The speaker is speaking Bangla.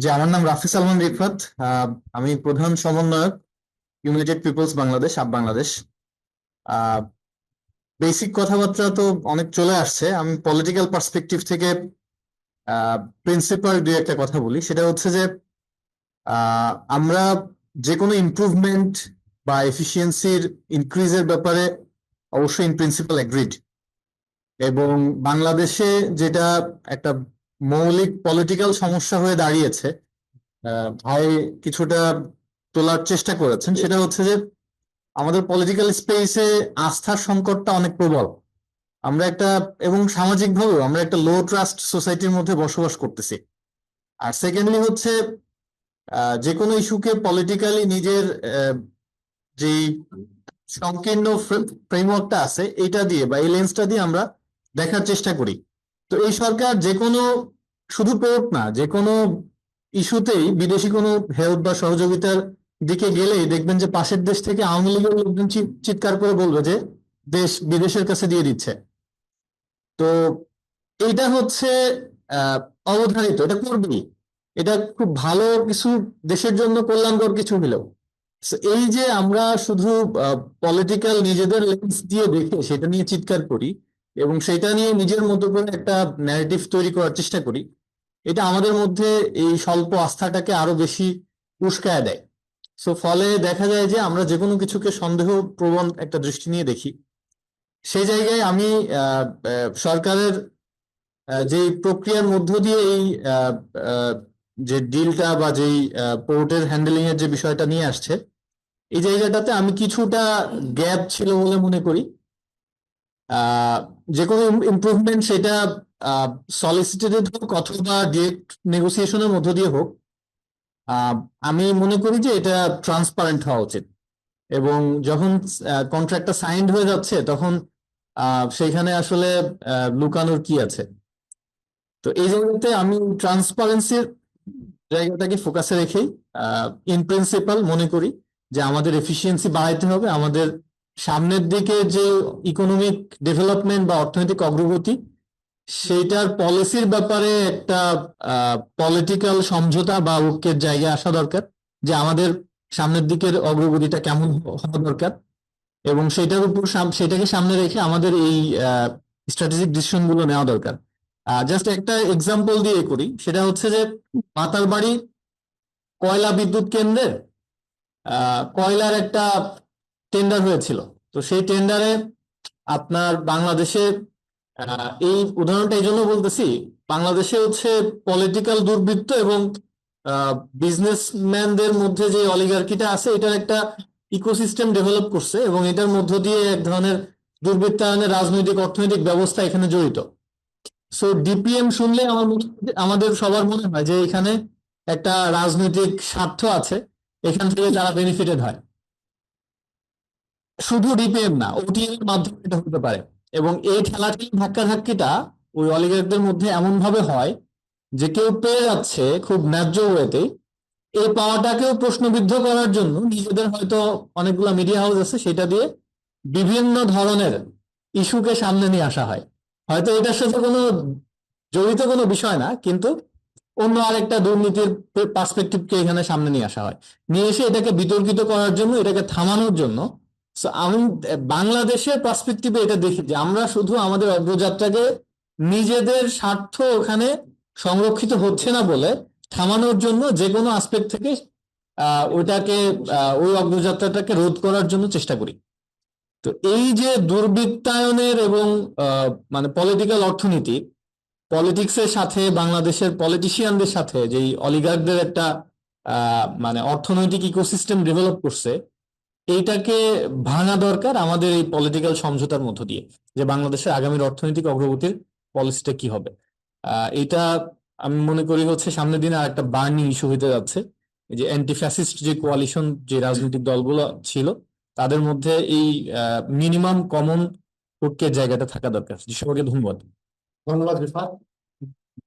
যে আমার নাম রাফি সালমান রিফাত। আমি প্রধান সমন্বয়ক united people's Bangladesh up Bangladesh basic কথাবার্তা তো অনেক চলে আসছে। আমি পলিটিক্যাল পার্সপেক্টিভ থেকে প্রিন্সিপাল দুই একটা কথা বলি। সেটা হচ্ছে যে আমরা যে কোনো ইমপ্রুভমেন্ট বা এফিসিয়েন্সির ইনক্রিজের ব্যাপারে অবশ্যই ইন প্রিন্সিপাল এগ্রিড এবং বাংলাদেশে যেটা একটা মৌলিক পলিটিক্যাল সমস্যা হয়ে দাঁড়িয়েছে। ভাই কিছুটা তোলার চেষ্টা করেছেন। সেটা হচ্ছে যে, আমাদের পলিটিক্যাল স্পেসে আস্থার সংকটটা অনেক প্রবল। আমরা একটা, এবং সামাজিকভাবেও আমরা একটা লো ট্রাস্ট সোসাইটির মধ্যে বসবাস করতেছি। আর সেকেন্ডলি হচ্ছে যে কোনো ইস্যুকে পলিটিক্যালি নিজের যেই সংকীর্ণ ফ্রেমওয়ার্কটা আছে এটা দিয়ে বা এই লেন্সটা দিয়ে আমরা দেখার চেষ্টা করি। তো এই সরকার যে কোনো শুধু পোর্ট না, যে কোনো ইস্যুতেই বিদেশি কোনো হেল্প বা সহযোগিতার দিকে গেলেই দেখবেন যে পাশের দেশ থেকে আওয়ামী লীগের লোকজন চিৎকার করে বলবে যে দেশ বিদেশের কাছে দিয়ে দিচ্ছে। তো এটা হচ্ছে অবধারিত, এটা করবেই। এটা খুব ভালো কিছু দেশের জন্য কল্যাণকর কিছু হলেও। এই যে আমরা শুধু পলিটিক্যাল নিজেদের লেন্স দিয়ে দেখে সেটা নিয়ে চিৎকার করি এবং সেটা নিয়ে নিজের মতো করে একটা ন্যারেটিভ তৈরি করার চেষ্টা করি। এটা আমাদের মধ্যে এই স্বল্প আস্থাটাকে আরও বেশি উস্কায় দেয়। সো ফলে দেখা যায় যে আমরা যে কোনো কিছুকে সন্দেহ প্রবণ একটা দৃষ্টি নিয়ে দেখি। সেই জায়গায় আমি সরকারের যে প্রক্রিয়ার মধ্য দিয়ে এই যে ডিলটা বা যেই পোর্টের হ্যান্ডেলিং এর যে বিষয়টা নিয়ে আসছে, এই জায়গাটাতে আমি কিছুটা গ্যাপ ছিল বলে মনে করি। যে কোনো ইমপ্রুভমেন্ট সেটা সলিসিটেটেড হোক অথবা ডিরেক্ট নেগোসিয়েশনের মধ্য দিয়ে হোক আমি মনে করি যে এটা ট্রান্সপারেন্ট হওয়া উচিত। এবং যখন কন্ট্রাক্টটা সাইন্ড হয়ে যাচ্ছে তখন আহ, সেইখানে আসলে লুকানোর কি আছে? তো এই জায়গাতে আমি ট্রান্সপারেন্সির জায়গাটাকে ফোকাসে রেখেই ইন প্রিন্সিপাল মনে করি যে আমাদের এফিসিয়েন্সি বাড়াইতে হবে আমাদের সামনের দিকে যে ইকোনমিক ডেভেলপমেন্ট বা অর্থনৈতিক অগ্রগতি সেইটার পলিসির ব্যাপারে একটা পলিটিক্যাল সমঝোতা বা ঐক্যের জায়গায় আসা দরকার যে আমাদের সামনের দিকের অগ্রগতিটা কেমন হওয়া দরকার। এবং সেটার উপর সেটাকে সামনে রেখে আমাদের এই স্ট্র্যাটেজিক ডিসিশনগুলো নেওয়া দরকার। জাস্ট একটা এক্সাম্পল দিয়ে করি। সেটা হচ্ছে যে মাতারবাড়ি কয়লা বিদ্যুৎ কেন্দ্রের আহ, কয়লার একটা টেন্ডার হয়েছিল। তো সেই টেন্ডারে আপনার বাংলাদেশে এই উদাহরণটা এই জন্য বলতেছি, বাংলাদেশে হচ্ছে পলিটিক্যাল দুর্বৃত্ত এবং বিজনেসম্যানদের মধ্যে যে অলিগার্কিটা আছে, এটার একটা ইকোসিস্টেম ডেভেলপ করছে এবং এটার মধ্য দিয়ে এক ধরনের দুর্বৃত্তায়নের রাজনৈতিক, অর্থনৈতিক ব্যবস্থা এখানে জড়িত। সো ডিপিএম শুনলে আমার আমাদের সবার মনে হয় যে এখানে একটা রাজনৈতিক স্বার্থ আছে, এখান থেকে যারা বেনিফিটেড হয়। শুধু ডিপিএম না ওটিএম এর মাধ্যমে এটা হতে পারে। এবং এই ঠেলাঠেলি ধাক্কাধাক্কিটা ওই অলিগারদের মধ্যে এমন ভাবে হয় যে কেউ পেয়ে যাচ্ছে খুব ন্যায্য ওয়েতে এই পাওয়াটাকেও প্রশ্নবিদ্ধ করার জন্য নিজেদের হয়তো অনেকগুলা মিডিয়া হাউস আছে, সেটা দিয়ে বিভিন্ন ধরনের ইস্যুকে সামনে নিয়ে আসা হয়। হয়তো এটার সাথে কোনো জড়িত কোনো বিষয় না, কিন্তু অন্য আরেকটা দুর্নীতির পার্সপেক্টিভকে এখানে সামনে নিয়ে আসা হয়। নিয়ে এসে এটাকে বিতর্কিত করার জন্য, এটাকে থামানোর জন্য আমি বাংলাদেশের পার্সপেক্টিভে এটা দেখি যে আমরা শুধু আমাদের অগ্রযাত্রাকে নিজেদের স্বার্থ ওখানে সংরক্ষিত হচ্ছে না বলে থামানোর জন্য যে কোনো আসপেক্ট থেকে ওটাকে ওই অগ্রযাত্রাটাকে রোধ করার জন্য চেষ্টা করি। তো এই যে দুর্বৃত্তায়নের এবং মানে পলিটিক্যাল অর্থনীতি পলিটিক্সের সাথে, বাংলাদেশের পলিটিশিয়ানদের সাথে, যেই অলিগার্কদের একটা মানে অর্থনৈতিক ইকোসিস্টেম ডেভেলপ করছে এইটাকে ভাঙা দরকার আমাদের এই পলিটিক্যাল সমঝোতার মধ্য দিয়ে, যে বাংলাদেশের আগামীর অর্থনৈতিক অগ্রগতির পলিসিটা কি হবে। এটা আমি মনে করি হচ্ছে সামনের দিনে আরেকটা বার্নিং ইস্যু হতে যাচ্ছে যে অ্যান্টি ফ্যাসিস্ট যে কোয়ালিশন যে রাজনৈতিক দলগুলো ছিল, তাদের মধ্যে এই মিনিমাম কমন ঐক্যের জায়গাটা থাকা দরকার। সবাইকে ধন্যবাদ। ধন্যবাদ, রিফাত।